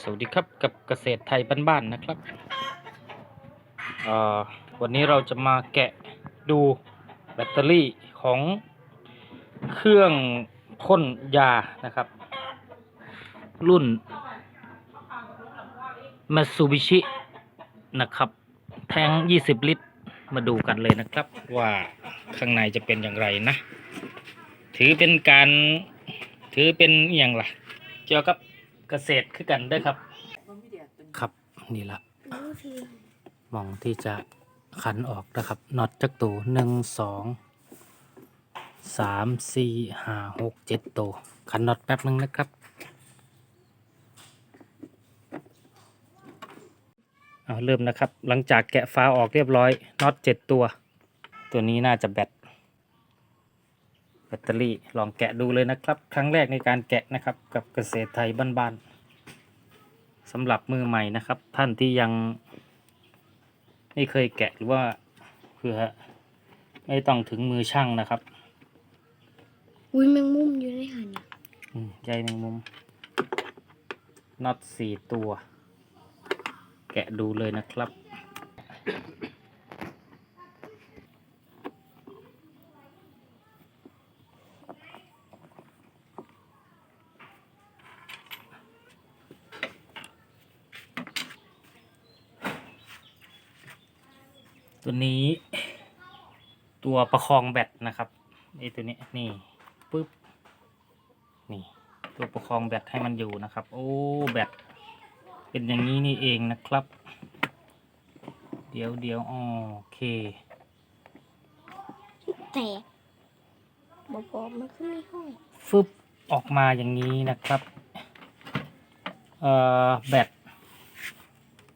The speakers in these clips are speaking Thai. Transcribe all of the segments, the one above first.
สวัสดีครับกับเกษตรไทยบ้านๆนะครับ วันนี้เราจะมาแกะดูแบตเตอรี่ของเครื่องพ่นยานะครับ รุ่น Mitsubishi นะครับ แทง 20 ลิตร มาดูกันเลยนะครับว่าข้างในจะเป็นอย่างไรนะ ถือเป็นการถือเป็นอย่างล่ะเกี่ยวกับ เกษตรคือกันเด้วยครับ ครับนี่ละมองที่จะขันออกนะครับน็อตจักตัวหนึ่งสองสามสี่ห้าหกเจ็ดตัวขันน็อตแป๊บนึงนะครับเอาเริ่มนะครับ หลังจากแกะฟ้าออกเรียบร้อยน็อตเจ็ดตัว ตัวนี้น่าจะแบต แบตเตอรี่ลองแกะดูเลยนะครับ ครั้งแรกในการแกะนะครับ กับเกษตรไทยบ้านๆสำหรับมือใหม่นะครับ ท่านที่ยัง ไม่เคยแกะหรือว่าเพื่อไม่ต้องถึงมือช่างนะครับ อุ้ยแมงมุมอยู่ในหันน่ะอืมใยแมงมุมน็อตสี่ตัว แกะดูเลยนะครับ ตัวนี้ ตัวประคองแบตนะครับไอตัวนี้นี่ปึ๊บนี่ ตัวประคองแบตให้มันอยู่นะครับ โอ้แบตเป็นอย่างนี้นี่เองนะครับ เดี๋ยวเดี๋ยวอ๋อโอเคแตกบอกบอกมันขึ้นในห้องฟึบออกมาอย่างนี้นะครับเอ่อแบต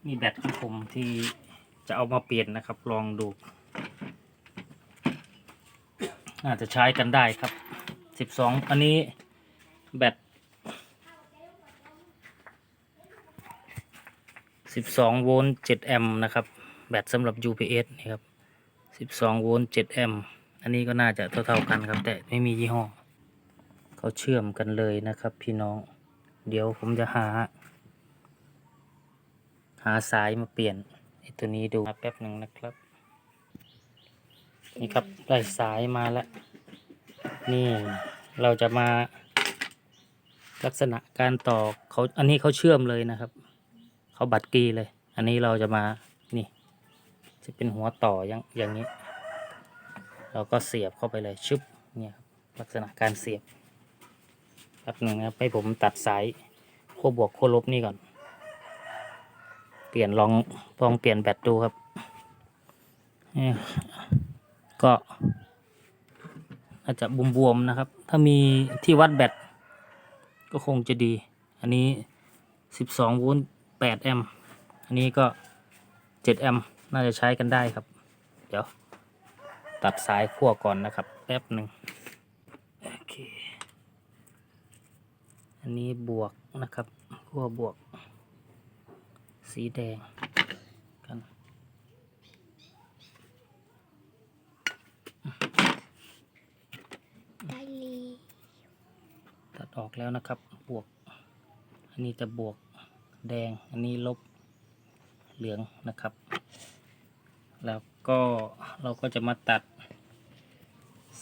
นี่แบตของผมที่ จะเอามาเปลี่ยนนะครับ ลองดูน่าจจะใช้กันได้ครับสิบสองอันนี้แบตสิบสองโวลต์เจ็ดแอมป์นะครับ แบตสำหรับ UPS นี่ครับสิบสองโวลต์เจ็ดแอมป์ อันนี้ก็น่าจะเท่าๆกันครับ แต่ไม่มียี่ห้อ เขาเชื่อมกันเลยนะครับ พี่น้อง เดี๋ยวผมจะหา หาสายมาเปลี่ยน ตัวนี้ดูแป๊บหนึ่งนะครับ นี่ครับได้สายมาแล้ว นี่เราจะมา ลักษณะการต่อเขาอันนี้เขาเชื่อมเลยนะครับ เขาบัดกีเลย อันนี้เราจะมานี่ จะเป็นหัวต่ออย่างอย่างนี้ เราก็เสียบเข้าไปเลยชึบเนี่ยครับลักษณะการเสียบแป๊บหนึ่งนะครับให้ผมตัดสายขั้วบวกขั้วลบนี่ก่อน เปลี่ยนลองลองเปลี่ยนแบตดูครับนี่ก็อาจจะบวมๆนะครับ ถ้ามีที่วัดแบตก็คงจะดี อันนี้ 12โวลต์8แอมป์อันนี้ก็ 7 แอมป์น่าจะใช้กันได้ครับ เดี๋ยว ตัดสายขั้วก่อนนะครับ แป๊บหนึ่งโอเค อันนี้บวกนะครับขั้วบวก สีแดงกันได้ลีตัดออกแล้วนะครับ บวก อันนี้จะบวกแดง อันนี้ลบเหลืองนะครับ แล้วก็เราก็จะมาตัด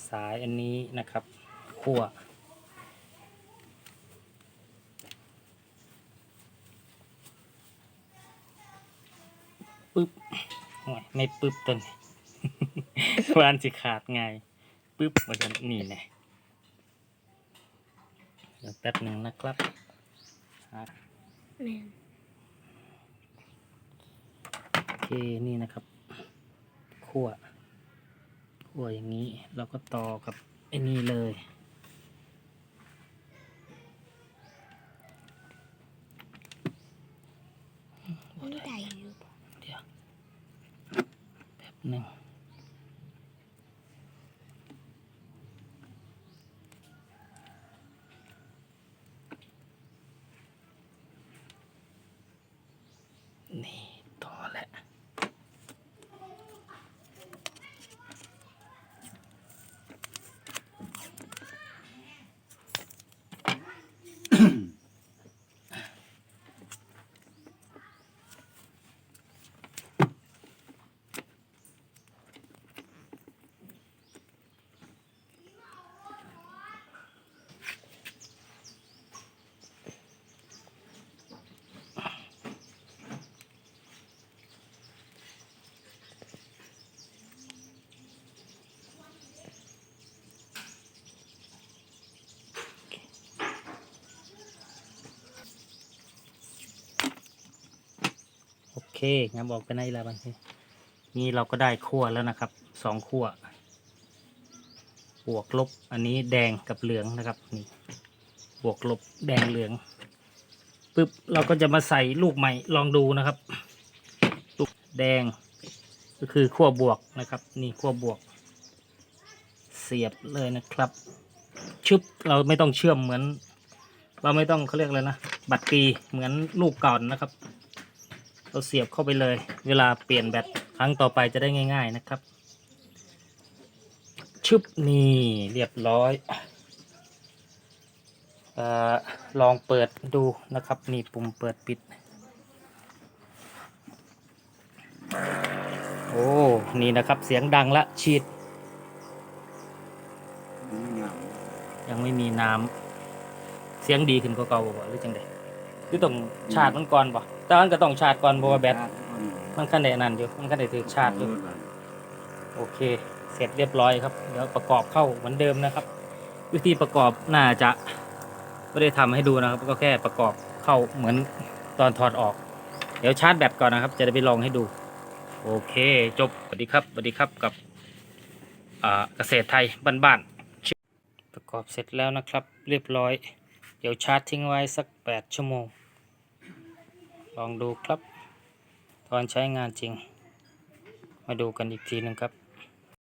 สายอันนี้นะครับขั้ว ปึ๊บโอ้ยไม่ปึ๊บตัวนี้ วานสิขาดไงายปึ๊บมันจะนี่แน่เดี๋ยวแป๊บหนึ่งนะครับหาแมนโอเคนี่นะครับขั้วขั้วอย่างนี้เราก็ต่อกับไอ้นี่เลย แเคงั้นบอกไปไหนแล้วบางทีนี่เราก็ได้ขั้วแล้วนะครับสองขั้วบวกลบอันนี้แดงกับเหลืองนะครับนี่บวกลบแดงเหลืองปึ๊บเราก็จะมาใส่ลูกใหม่ลองดูนะครับลูกแดงก็คือขั้วบวกนะครับ นี่ขั้วบวก เสียบเลยนะครับ ชึบเราไม่ต้องเชื่อมเหมือน เราไม่ต้องเขาเรียกอะไรนะ บัตรีเหมือนลูกเก่อนนะครับ เราเสียบเข้าไปเลย เวลาเปลี่ยนแบตครั้งต่อไปจะได้ง่าย ๆนะครับ ชึบนี่เรียบร้อยเออลองเปิดดูนะครับนี่ปุ่มเปิดปิด โอ้ นี่นะครับเสียงดังละฉีด ยังไม่มีน้ำเสียงดีขึ้นกว่าเก่าบ่หรือจังได หรือต้องชาร์จมันก่อนบ่แต่มันก็ต้องชาร์จก่อนเพราะว่าแบตมันคันได้นั่นอยู่มันคันได้ถือชาร์จอยู่โอเค เสร็จเรียบร้อยครับเดี๋ยวประกอบเข้าเหมือนเดิมนะครับ วิธีประกอบน่าจะไม่ได้ทำให้ดูนะครับ ก็แค่ประกอบเข้าเหมือนตอนถอดออก เดี๋ยวชาร์จแบตก่อนนะครับ จะได้ไปลองให้ดู โอเค จบสวัสดีครับสวัสดีครับกับอ่าเกษตรไทยบ้านๆประกอบเสร็จแล้วนะครับ เรียบร้อย เดี๋ยวชาร์จทิ้งไว้สัก 8 ชั่วโมง ลองดูครับ ตอนใช้งานจริง มาดูกันอีกทีหนึงครับ